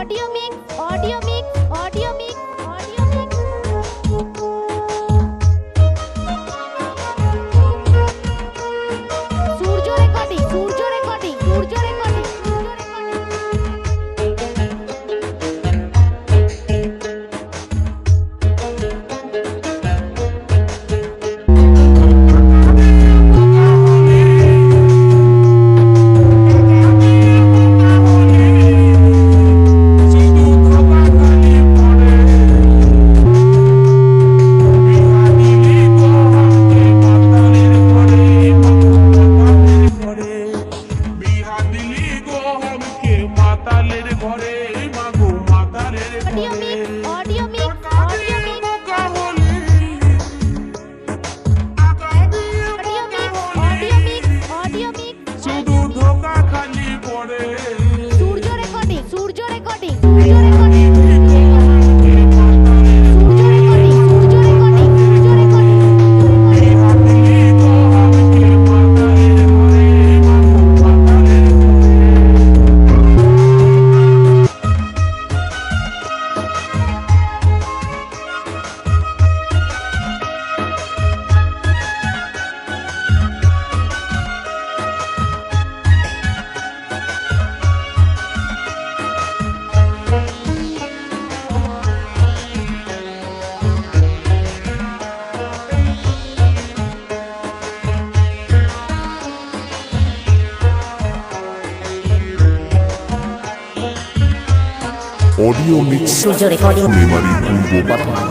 Audio mix audio I audio mix Sulemari পূর্ব পাঠান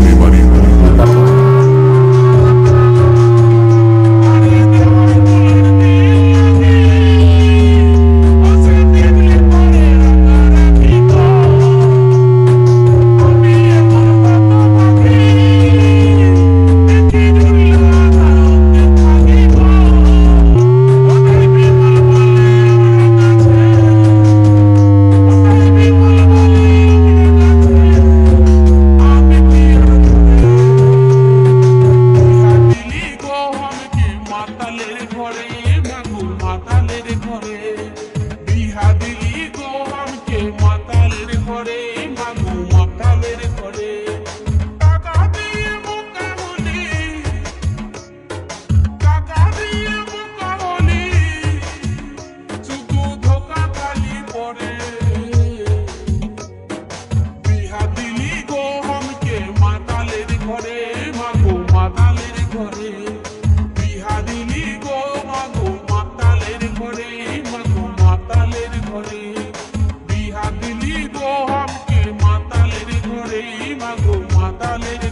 আমি মানি mago, my lady.